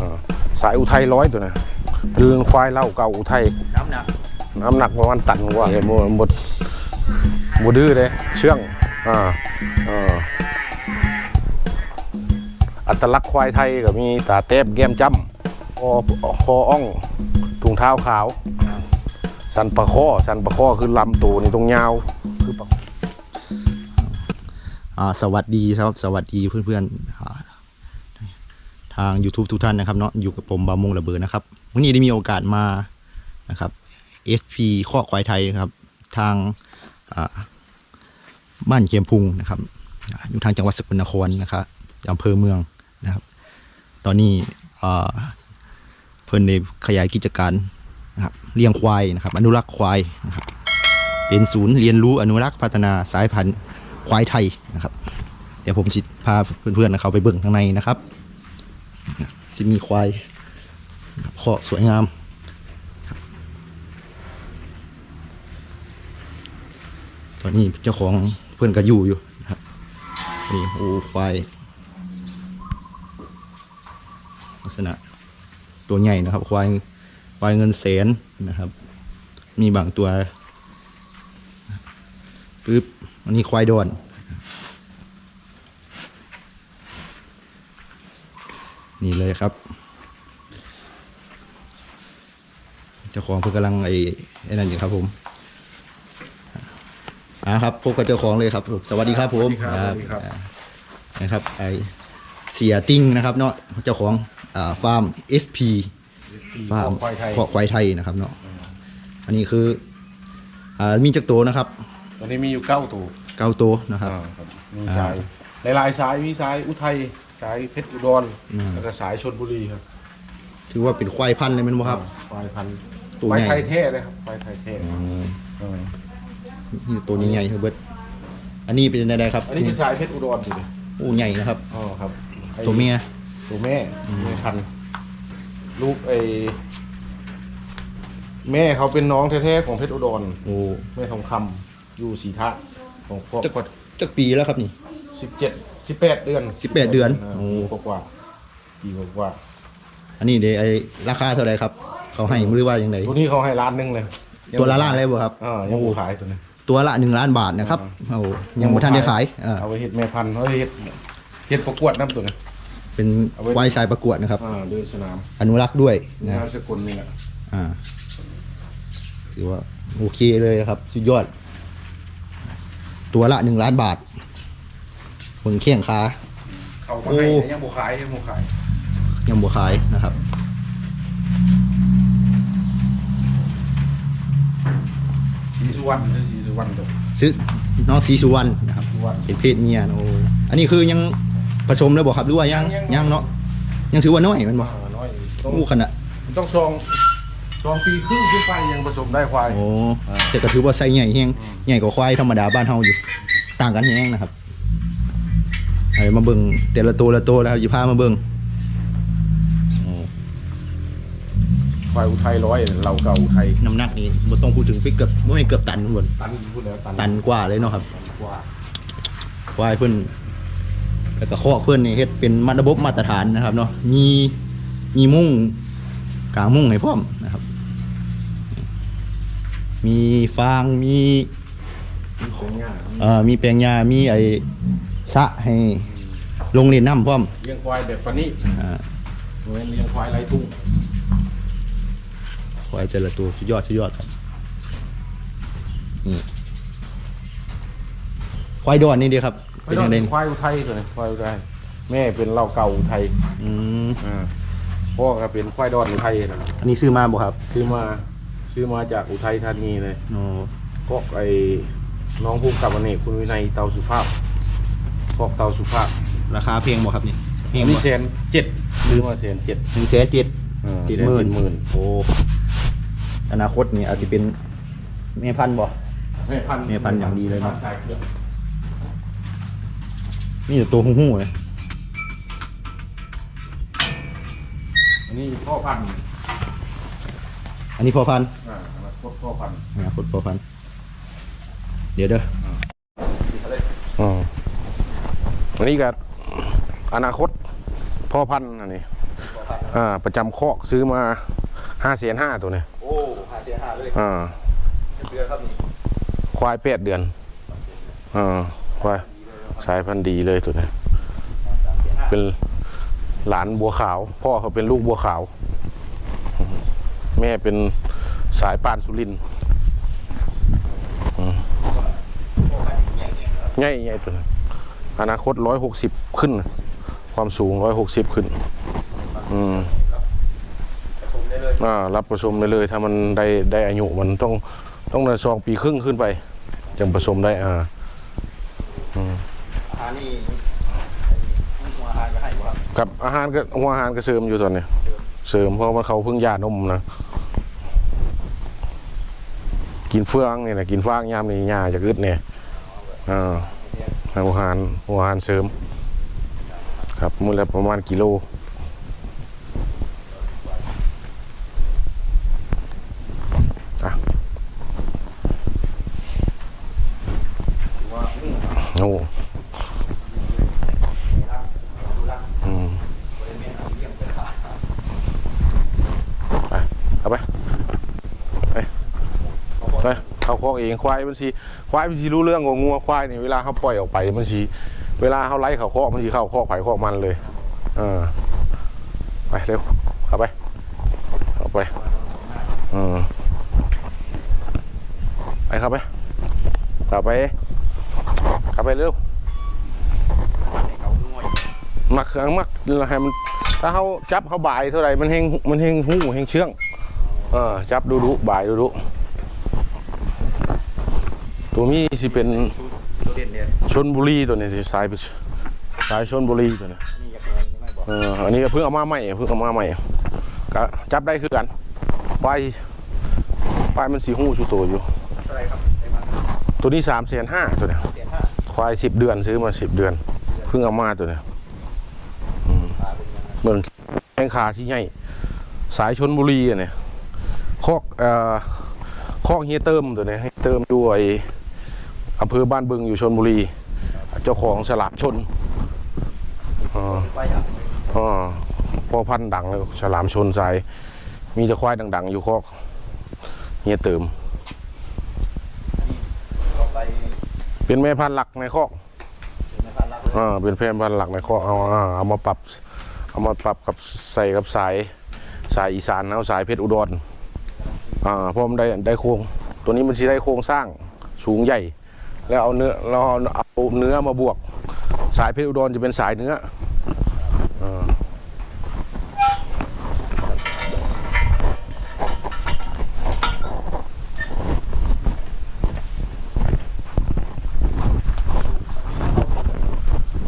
อ่าสายอุทัยร้อยตัวนะเป็นควายเล่าเก่าอุทัยน้ำหนักน้ำหนักประมาณตันกว่าเลยหมดหมดหมดดื้อเลยเชื่องอ่าอ่าอัตลักษณ์ควายไทยก็มีตาเต็บแก้มจ้ำคอคออ่องถุงเท้าขาว สันปะข้อสันปะข้อคือลำตัวนี่ตรงยาวคือปะอ่าสวัสดีครับ สวัสดีเพื่อนๆอ่าทาง YouTube ทุกท่านนะครับเนาะอยู่กับผมบามงระเบิดนะครับวันนี้ได้มีโอกาสมานะครับ SP ข้อควายไทยนะครับ ทางบ้านเกียมพุงนะครับอยู่ทางจังหวัดสกลนครนะครับอำเภอเมืองนะครับ ตอนนี้เพิ่นได้ขยายกิจการนะครับเลี้ยงควายนะครับ อนุรักษ์ควายนะครับเป็นศูนย์เรียนรู้อนุรักษ์พัฒนาสายพันธุ์ควายไทยนะครับ เดี๋ยวผมจะพาเพื่อนๆนะเขาไปเบิ่งข้างในนะครับ สิมีควายขอสวยงาม ตอนนี้เจ้าของเพื่อนก็อยู่อยู่นะครับนี่โอ้ควายลักษณะตัวใหญ่นะครับ ควายควายเงินแสนนะครับ มีบางตัวปึ๊บอันนี้ควายดอน นี่เลยครับ เจ้าของเพิ่งกำลังไอ้ไอ้นั่นอยู่ครับผมอ่าครับพบกับเจ้าของเลยครับผมสวัสดีครับผมสวัสดีครับอ่านะครับไอเสียติ้งนะครับเนาะเจ้าของอ่าฟาร์ม SP ฟาร์มควายไทยเพาะควายไทยนะครับเนาะอันนี้คืออ่ามีจักรโตวนะครับตอนนี้มีอยู่เก้าตัวเก้าตัวนะครับอ่าครับมีสายหลายๆสายมีสายอุทัย สายเพชรอุดรอืม แล้วก็สายชนบุรีครับถือว่าเป็นควายพันธุ์เลยแมันบ่ครับ ควายพันธุ์ตัวควายใหญ่ ไทยเท่เลยครับควายไทยเท่อืมเออนี่ตัวนี้ใหญ่ครับเบิดอันนี้เป็นอะไรครับอันนี้คือสายเพชรอุดรอยู่เลยโอ้ใหญ่นะครับ อ๋อครับไอ้ตัวเมีย ตัวแม่แม่พันธุ์ลูกไอ้แม่เขาเป็นน้องแท้ๆของเพชรอุดร โอ้แม่ทองคำอยู่ศรีทะของพ่อจักจักปีแล้วครับนี่ สิบเจ็ดสิบแปดเดือน18เดือนโอ้ปีกว่าๆปีกว่าอันนี้เดไอราคาเท่าไหรครับ เขาให้หรือว่าอย่างไรๆตัวนี้เขาให้ล้านหนึงเลยตัวละล้านเลยบ่ครับอ่ายังโอ้บ่ขายตัวนี้ ตัวละหนึ่งล้านบาทนะครับโอ้ยังบ่ทันได้ขายอ่าเอาไปเฮ็ดแม่พันธุ์เอาไปเฮ็ดเฮ็ดประกวดน้ำตัวนี้เป็นเอาไว้ควายสายประกวดนะครับ อ่าด้วยสนามอนุรักษ์ด้วยนะ นามสกุลนี่แหละอ่าถือว่าโอเคเลยนะครับ สุดยอด ตัวละหนึ่งล้านบาท เบิ่งเคียงขา เขาก็ให้โอ้ยังบ่ขายยังบ่ขายยังบ่ขายนะครับ สีสุวรรณหรือสีสุวรรณตัวซื้อน้องสีสุวรรณนะครับสุวรรณเป็นเพศเมียนะโอ้อันนี้คือยังผสมแล้วบอกครับหรือว่ายังยังยังเนาะยังถือว่าน้อยแมันบออ่าน้อยต้องอู้ขนาดต้องซองซองปีครึ่งขึ้นไปยังผสมได้ควาย โอ้อ่าแต่ก็ถือว่าไซส์ใหญ่แฮงอืมใหญ่กว่าควายธรรมดาบ้านเฮาอยู่ ต่างกันแฮงนะครับ ไอ้มาเบิ่งแต่ละตัวละตัวแล้วจะพามาเบิ่งโอ้ควายอุทัยร้อยเราเก่าอุทัยน้ำหนักนี่บ่ต้องพูดถึงฟิกเกือบบ่ให้เกือบตันพุ่นบ่ตันพูดแล้วตันตันกว่าเลยเนาะครับกว่าควายเพิ่นแล้วก็คอกเพิ่นนี่เฮ็ดเป็นมาระบบมาตรฐานนะครับเนาะมีมีมุ้งกลางมุ้งให้พร้อมนะครับ มีฟางมีมีของง่ายเอ่อมีแปลงหญ้ามีไอ้ สระให้ลงเล่นน้ำพร้อมเลี้ยงควายแบบปานนี้อ่าเหมือนเลี้ยงควายไร้ทุ่งควายแต่ละตัวสุดยอดสุดยอดครับนี่ควายดอนนี่ดีครับไม่เป็นต้อยังงไงควายอุทัยตัวนี้ควายอุทัยแม่เป็นเหล่าเก่าอุทัยอืมอ่าพ่อก็เป็นควายดอนอุทัยนะอันนี้ซื้อมาบ่ครับซื้อมาซื้อมาจากอุทัยธานีเลย โอ้พวกไอ้น้องภูมิกับอเนกคุณวินัยเตาสุภาพ พวกเตาสุภาพราคาเพลงบ่ครับนี่เพลงอันนี้บ่แสนเจ็ดซื้อมาแสนเจ็ดหนึ่งแสนเจ็ด เออเจ็ดแสนหมื่น เจ็ดหมื่นโอ้อนาคตนี่อาจจะเป็นแม่พันธุ์บ่แม่พันธุ์แม่พันธุ์อย่างดีเลยเนอะ สายเครื่องมีแต่ตัวหู้ๆเลยอันนี้พ่อพันธุ์อันนี้พอพันธุ์อ่าอนาคตพ่อพันธุ์อนาคตพอพันธุ์เดี๋ยวเด้ออ๋อ อันนี้ก็อนาคตพ่อพันธุ์อันนี้อ่าประจำคอกซื้อมาห้าแสนห้าตัวเนี่ยโอ้หาเสียหาเลยอ่าเดือนครับนี่ควายแปดเดือนอ่าควายสายพันธุ์ดีเลยตัวเนี้ยเป็นหลานบัวขาว พ่อเขาเป็นลูกบัวขาว แม่เป็นสายปานสุรินทร์อืมใหญ่ใหญ่ตัวนี้ อนาคตร้อยหกสิบขึ้น ความสูงร้อยหกสิบขึ้น อืมผมได้เลยอ่ารับผสมได้เลย ถ้ามันได้ได้อายุมันต้องต้องในสองปีครึ่งขึ้นไปจึงผสมได้อ่าอาหารนี่หัวอาหารก็ให้บ่ครับกับอาหารก็หัวอาหารก็เสริมอยู่ตอนนี้เสริมเพราะว่าเขาเพิ่งยานมนะกินเฟืองนี่นะกินฟางยามนี่ยาจะกึดเนี่ยอ่าหัว อาหารอาหารเสริม ครับมูลละประมาณกิโลอะว่าโอ้ดูรักอืมบริเวณเยี่ยมเลยครับไปเอาไป ไป ไป เขาคอกเองควายมันสี ควายมันสีรู้เรื่องของงัวควายนี่เวลาเขาปล่อยออกไปมันสีเวลาเขาไล่เขาคอกมันสีเข้าคอกไผ่คอกมันเลยเออไปเร็วเข้าไปเข้าไปอืมไปเข้าไปเข้าไปเข้าไปเร็วเขาง่วยมักเครื่องมักให้มันถ้าเขาจับเขาบ่ายเท่าไหร่มันเฮงมันเฮงหูเฮงเชื่องเออจับดูดูบ่ายดูดู ตัวนี้สิเป็นตัวเด่นเนี่ยชนบุรีตัวนี้สิสายสายชนบุรีตัวนี้นี่อยากเงินยังไงบอออันนี้เพิ่งเอามาใหม่เพิ่งเอามาใหม่ก็จับได้คือกันปลายปลายมันสีหูชูโตอยู่ตัวนี้สามแสนห้าตัวเนี้ยควายสิบเดือนซื้อมาสิบเดือนเพิ่งเอามาตัวเนี้ยเมืองแข้งขาที่ใหญ่สายชนบุรีอะเนี่ยคอกเอ่อคอกเฮียเติมตัวเนี้ยให้เติมด้วย อำเภอบ้านบึงอยู่ชนบุรี เจ้าของสลามชนอ่าไปอะอ่าพ่อพันธุ์ดังแล้วฉลามชนสาย มีจะควายดัง ๆ อยู่คอกเฮียเติมต่อไปเป็นแม่พันธุ์หลักในคอกเป็นในพันลักเลยอ่าเป็นแม่พันธุ์หลักในคอกเอาอ่าเอามาปรับเอามาปรับกับใส่กับสายสายอีสานเอาสายเพชรอุดรอ่าเพราะมันได้ได้โครงตัวนี้มันสิได้โครงสร้างสูงใหญ่ แล้วเอาเนื้อเราเอาเนื้อมาบวก สายเพชรอุดรจะเป็นสายเนื้อ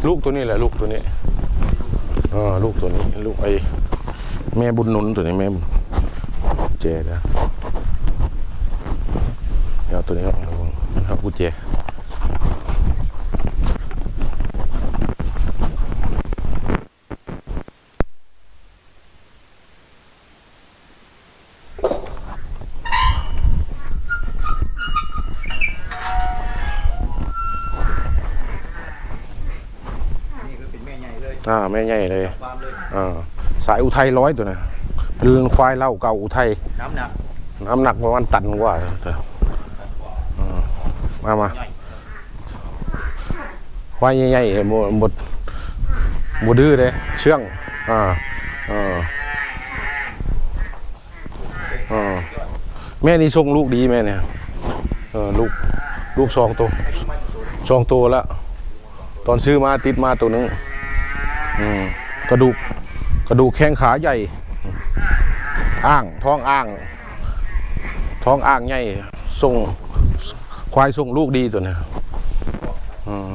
ลูกตัวนี้แหละลูกตัวนี้อ่าลูกตัวนี้ลูกไอ้แม่บุญนุนตัวนี้แม่เจนะเดี๋ยวเอาตัวนี้ออกระวังครับกุญแจ นี่คือเป็นแม่ใหญ่เลย อ่า แม่ใหญ่เลยฟาร์มเลยอ่าสายอุทัยร้อยตัวนะเรือนควายเล่าเก่าอุทัยน้ำหนักน้ำหนักประมาณตันกว่าเถอะอ่ามามาใหญ่ควายใหญ่ๆหมดหมดหมดดื้อเลยเชื่องอ่าอ่าอ่าแม่นี่ส่งลูกดีแม่เนี่ยเออลูกลูกสองตัวให้ลูกมาอยู่ตัวสองตัวแล้วตอนซื้อมาติดมาตัวหนึงอืม กระดูกกระดูกแข้งขาใหญ่อ่างท้องอ่าง ท้องอ่างใหญ่ส่งควายส่งลูกดีตัวเนี้ยอืม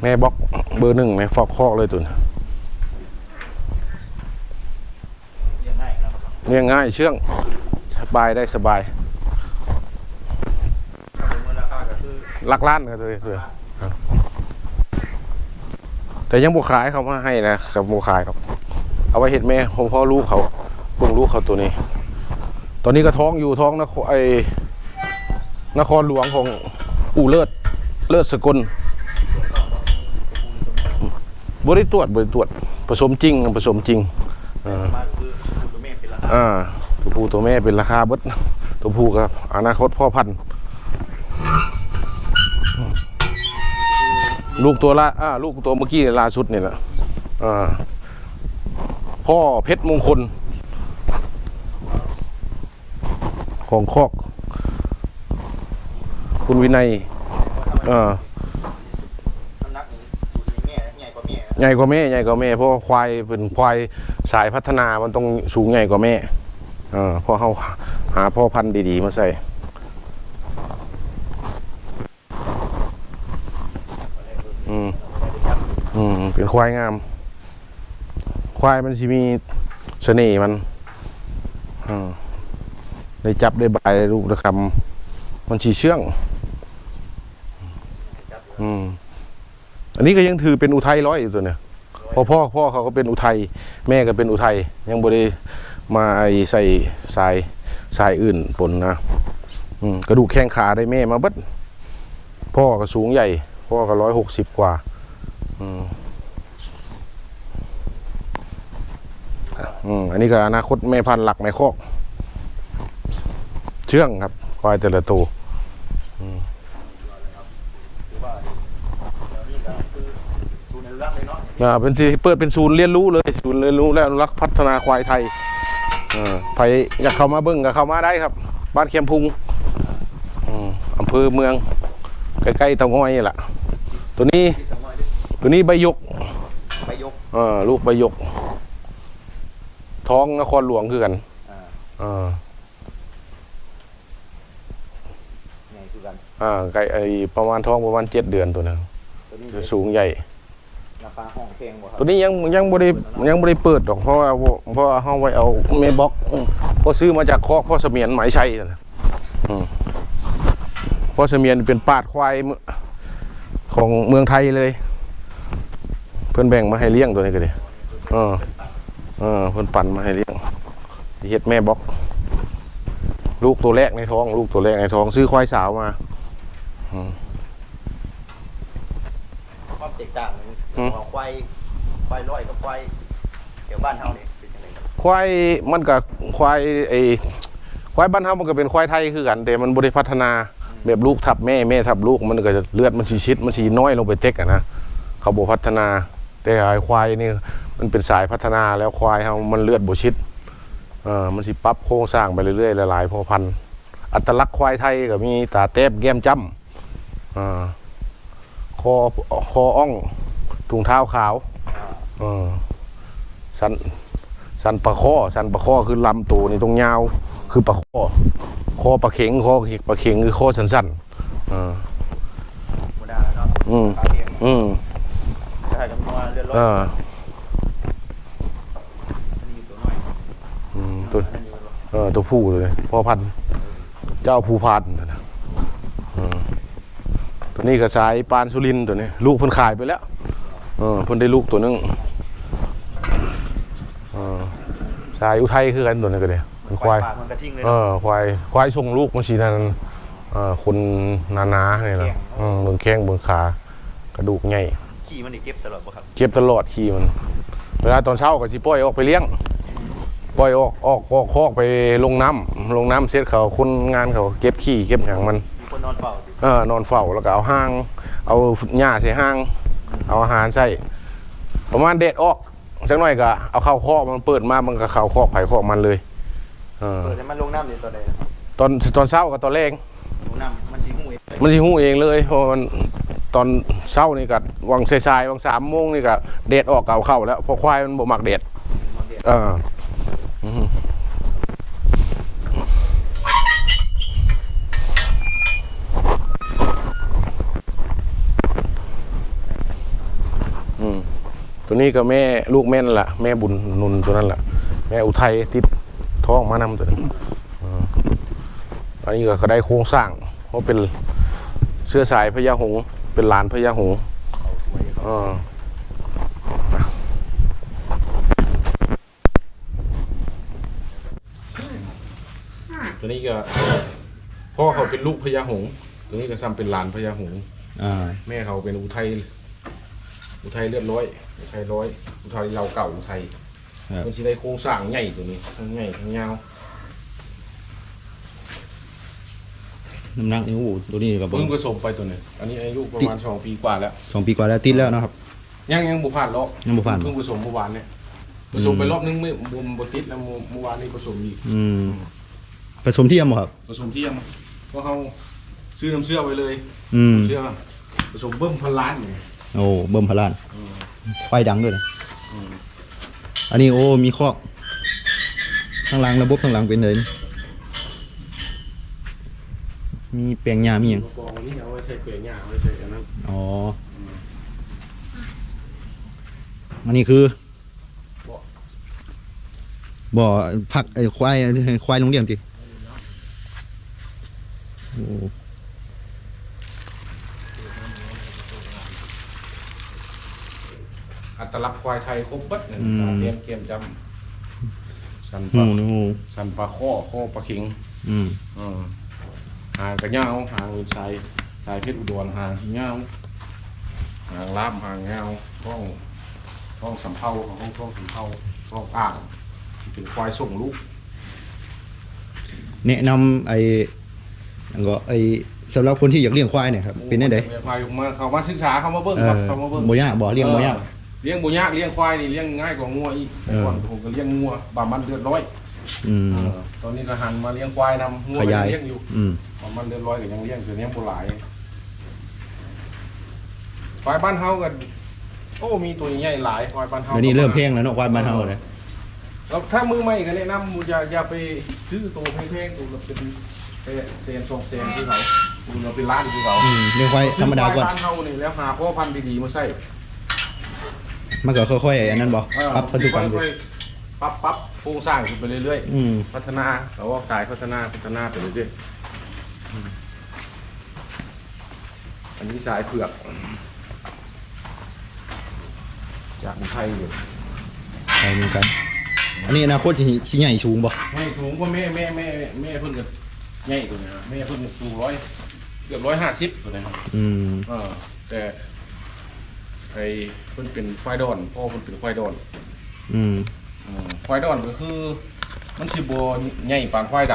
แม่บล็อกเบอร์หนึ่งแม่ฟอกคอกเลยตัวเนี้ยเลี้ยงง่ายนะครับเลี้ยงง่ายเชื่องสบายได้สบาย ลักล้านกันเลยเือแต่ยังบุขายเขามาให้นะกับบุขายครับ เอาไว้เห็นแม่ผมพ่อลูกเขาเบิ่งลูกเขาตัวนี้ ตอนนี้ก็ท้องอยู่ท้องนครไอนครหลวงของอู่เลิศเลิศสกุลบริตรวจบริตรวจผสมจริงผสมจริงอ่าตัวผู้ตัวแม่เป็นราคาบดตัวผู้ครับอนาคตพ่อพันธุ์ ลูกตัวละอ่าลูกตัวเมื่อกี้ล่าสุดเนี่ยแหละอ่าพ่อเพชรมงคล ของคอก คุณวินัยอ่าใหญ่กว่าแม่ใหญ่กว่าแม่เพราะควายเป็นควายสายพัฒนามันต้องสูงใหญ่กว่าแม่ออเพราะเขาหาพ่อพันธุ์ดีๆมาใส่ อืมอืมเป็นควายงาม ควายมันจะมีเสน่ห์มันอืมได้จับได้บายได้รูปได้คำมันชีเชื่อง อืมอันนี้ก็ยังถือเป็นอุทัยร้อยอยู่ตัวเนี่ยเพ่อพ่อพ่อเขาก็เป็นอุทัยแม่ก็เป็นอุทัยยังบ่ได้มาไอ้ใส่สายสายอื่นปนนะอืมกระดูกแข้งขาได้แม่มาเบิดพ่อก็สูงใหญ่ พ่อก็ร้อยหกสิบกว่าอืมอืมอันนี้ก็อนาคตแม่พันธุ์หลักในคอก เชื่องครับควายแต่ละตัวหรือว่าเดี๋ยวนี้ก็คือสูตรในรักเลยเนาะอ่าเป็นที่เปิดเป็นศูนย์เรียนรู้เลยศูนย์เรียนรู้และอนุรักษ์พัฒนาควายไทยอ่าใครอยากเข้ามาเบิ้งก็เข้ามาได้ครับ บ้านเคียมพุงอืมอำเภอเมือง ใกล้ๆเตางอยนี่แหละ ตัวนี้ที่สองร้อยดิตัวนี้ใบหยกไปยกเออลูกใบหยก ท้องนครหลวงคือกันอ่าอ่าใหญ่คือกันอ่าไก่ไอประมาณท้องประมาณเจ็ดเดือนตัวนึงตัวนี้จะสูงใหญ่ราคาห้องเพลงบ่ครัตัวนี้ยังยังบ่ได้ยังบ่ได้เปิดดอกเพราะว่าเพราะว่าเฮาไว้เอาเมบ็อกอืมพอซื้อมาจากคอกพ่อเสมียนหมายชัยนั่นน่ะอืมพ่อเสมียนเป็นปาดควายเมือง ของเมืองไทยเลย เพิ่นแบ่งมาให้เลี้ยงตัวนี้ก็ดิเออเออเพิ่นปั่นมาให้เลี้ยงเฮ็ดแม่บ็อกลูกตัวแรกในท้อง ลูกตัวแรกในท้อง ซื้อควายสาวมาความแตกต่างมันอืมของควายควายร้อยกับควายแถวบ้านเฮานี่เป็นยังไงครับควายมันกับควายไอ้ควายบ้านเฮามันก็เป็นควายไทยคือกันแต่มันบ่ได้พัฒนา แบบลูกทับแม่แม่ทับลูกมันก็จะเลือดมันสิชิดมันสิน้อยลงไปเต็กอะนะเขาบ่พัฒนา แต่ไอ้ควายนี่มันเป็นสายพัฒนาแล้วควายเฮามันเลือดบชิดเออมันสิปรับโครงสร้างไปเรื่อยๆหลายๆพอพันธุ์อัตลักษณ์ควายไทยก็มีตาแต้มแก้มจ้ำอ่าคอคออ่องถุงเท้าขาวสันสันปลาข้อสันปลาข้อคือลำตัวนี่ตรงยาวคือปลาข้อ คอปลาเข็งคอปลาเข็งคือคอสั้นๆอ่าธรรมดาเนาะอืมปลาเพียงอืมถ้ากันว่าเรือนร้อยอ่าอันนี้ตัวน้อยอืมตัวอันนี้เออตัวผู้เลยพ่อพันธุ์เจ้าภูพานนั่นนะอืมตัวนี้ก็สายปานสุรินทร์ตัวนี้ ลูกเพิ่นขายไปแล้วเออเพิ่นได้ลูกตัวหนึงเออสายอุทัยคือกันตัวนี้ก็เดียเป็นควายปากมันกระทิงเลยเอเนาะ อควายควายส่งลูกบางทีนั้นเออคนหนาๆเนี่ยแข้นะงอืมเบิ่งแข้งเบิ่งขากระดูกใหญ่ ขี่มันนี่เก็บตลอดบ่ครับ เก็บตลอดขี่มัน เวลาตอนเช้าก็สิปล่อยออกไปเลี้ยง ปล่อยออกออกออกคอกไปลงน้ำลงน้ำเสร็จเขาคนงานเขาเก็บขี้เก็บหยังมัน มีคนนอนเฝ้าสิเออนอนเฝ้าแล้วก็เอาห้าง เอาหญ้าใส่ห้าง เอาอาหารใส่ประมาณเด็ดออกสักหน่อยก็เอาเข้าคอกมันเปิดมามันก็เข้าคอกไผ่คอกมันเลย เออเปิดให้มันลงน้ำนี่ตัวใดนะครับตอนตอนเช้ากับตอนแรงลงน้ำมันสิหูเองมันสิหูเองเลยเพราะมันตอนเช้านี่ก็วังสายๆวังสามโมงนี่ก็เดดออกเก่าเข้าแล้วเพราะควายมันบ่มักเดดมันเด็ดเอออืมอืมตัวนี้ก็แม่ลูกแม่นั่นแหละแม่บุญนุนตัวนั้นแหละแม่อุทัยติด ท้องมานำตัวนั้นอ่าอันนี้ก็เขาได้โครงสร้างเพราะเป็นเสื้อสายพญาหงส์เป็นหลานพญาหงส์อ่าตัวนี้ก็พ่อเขาเป็นลูกพญาหงส์ตัวนี้ก็ซ้ำเป็นหลานพญาหงส์อ่าแม่เขาเป็นอุทัยอุทัยเลือดร้อยอุทัยร้อย อุทัยเราเก่าอุทัย ครับ มันสิได้โครงสร้างใหญ่ตัวนี้ทั้งใหญ่ทั้งยาวน้ำหนักนี่โอ้โหตัวนี้กับเพิ่งผสมไปตัวนี้อันนี้อายุประมาณสองปีกว่าแล้ว สองปีกว่าแล้วติดแล้วเนาะครับ ยังยังบุผ่านรอบยังบ่ผ่าน เพิ่งผสมเมื่อวานเนี่ยผสมไปรอบนึงเมื่อบุมบติดแล้วเมื่อวานนี้ผสมอีกอืมผสมเทียมบ่ครับ ผสมเที่ยงเพราะเขาซื้อน้ำเชื่อไว้เลยอืม เชื่อผสมเบิ้มพันล้านเนี่ยโอ้เบิ่มพลานอืมไฟดังด้วยนะอืม อันนี้โอ้มีคอกข้างหลังระบบข้างหลังเป็นเลยมีแปลงยามีหยังกองนี้เอาไว้ใช้เปลือยหญ้าเอาไว้ใช้อันนั้นอ๋ออันนี้คือบ่บ่อพักไอ้ควายควายโรงเรียนจิโอ้ ตลักษณ์ควายไทยครบเบัดเนี่ยตาเทียมเกียมจำสันปหูลานี่หูสันปลาข้อข้อปลาเข็งอืมอืมหางกระเหงาหางสายสายเพชรอุดรหางเหงาหางลาบหางเหงาท้องท้องสำเภาของท้องสำเภาท้องอ่างที่เป็นควายส่งลูกแนะนำไอ้อันก็ไอ้สำหรับคนที่อยากเลี้ยงควายเนี่ยครับเป็นได้ได ควายมาเขามาศึกษาเขามาเบิ่งเอครับอเขามาเบิ่ง บ่ยากบ่เลี้ยงบ่ยากออ เลี้ยงบ่ยากเลี้ยงควายนี่เลี้ยงง่ายกว่างัวอีกแต่ก่อนเออผมก็เลี้ยงงัวบามันเลือดร้อยอืม เออตอนนี้ก็หันมาเลี้ยงควายนำงัวขยาย ก็เลี้ยงอยู่อืม บามันเลือดร้อยก็ยังเลี้ยงอยู่เลี้ยงบ่หลายควายบ้านเฮาก็โอ้มีตัวใหญ่หลายควายบ้านเฮาเดี๋ยวนี้เริ่มแพงแล้วเนาะควายบ้านเฮาเลยแล้วถ้ามือใหม่ก็แนะนำอย่าอย่าไปซื้อตัวแพงๆตัวละเป็นเซนสองเซนที่เขาตัวละเป็นล้านที่เขา อืมเลี้ยงควายธรรมดาก่อน ซื้อควายบ้านเฮานี่แล้วหาพ่อพันธุ์ดีๆมาใส่ มันก็ค่อยๆอันนั้นบ่เออปรับปัจจุบันค่อยๆปรับปรับโครงสร้างขึ้นไปเรื่อยอืมๆ พัฒนาเราว่าสายพัฒนาพัฒนาไปเรื่อยๆอืมอันนี้สายเผือก จากไทยอยู่ไปเหมือนกัน อันนี้อนาคตสิสิใหญ่สูงบ่ให้สูงกว่าแม่แม่แม่แม่เพิ่นก็ใหญ่กว่านี้นะแม่เพิ่นสูงร้อยเกือบร้อยห้าสิบตัวนี้ครับ อืม เออแต่ ไอ้เพิ่นเป็นควายดอนพ่อเพิ่นเป็นควายดอนอืมอืมควายดอนก็คือ มันสิบใหญ่ปานควายด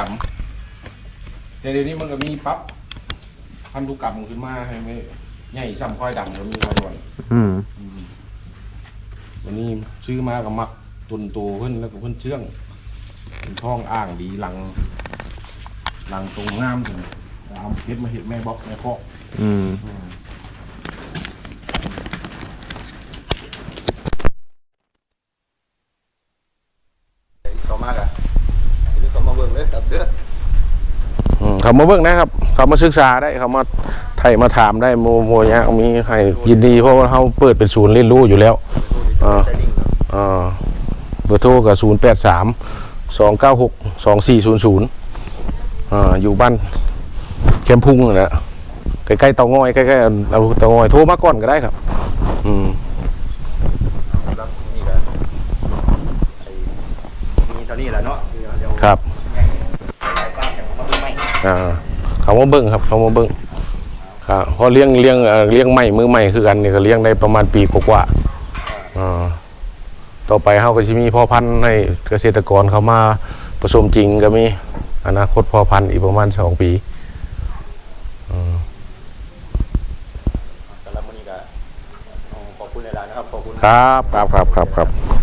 ำแต่เดี๋ยวนี้มันก็มีปรั๊บพันธุกรรมขึ้นมาให้ไม่ใหญ่ซ้ำควายดำก็มีควายดอน อืมอืมวันนี้ซื้อมากับมักตุนโตขึ้นแล้วก็เพิ่นเชื่องเป็นท้องอ่างดีหลัง หลังตรงงามถึงเอาเพชรมาเห็ดแม่บล็อกแม่คอกอืมอืม เขามากอะนี่เขามาเบิ่งเลยครับเด้อ อืม เขามาเบิ่งนะครับ เขามาศึกษาได้เขามาไทยมาถามได้โมโมยะมีให้ยินดี เพราะว่าเขาเปิดเป็นศูนย์เรียนรู้อยู่แล้วอ่าอ่าเบอร์โทรกับศูนย์แปดสามสองเก้าหกสองสี่ศูนย์ศูนย์อ่าอยู่บ้านแคมพุ่งนั่นแหละใกล้ๆเตางอยใกล้ๆเอาเตางอยโทรมาก่อนก็ได้ครับ อืมครับนี่ก็ไอ้มีเท่านี้แหละเนาะคือเดี๋ยวครับ สายฟ้าอย่างมาเบิ่งใหม่ อ่าเขามาเบิ้งครับ เขามาเบิ้งครับเพราะเลี้ยงเลี้ยงเอ่อเลี้ยงใหม่มือใหม่คือกันนี่ก็เลี้ยงได้ประมาณปีกว่าๆอ่าต่อไปเขาก็จะมีพ่อพันธุ์ให้เกษตรกรเขามาผสมจริงก็มีอนาคตพ่อพันธุ์อีกประมาณสองปีสำหรับวันนี้ก็ขอบคุณหลายๆนะครับขอบคุณครับครับครับครับครับ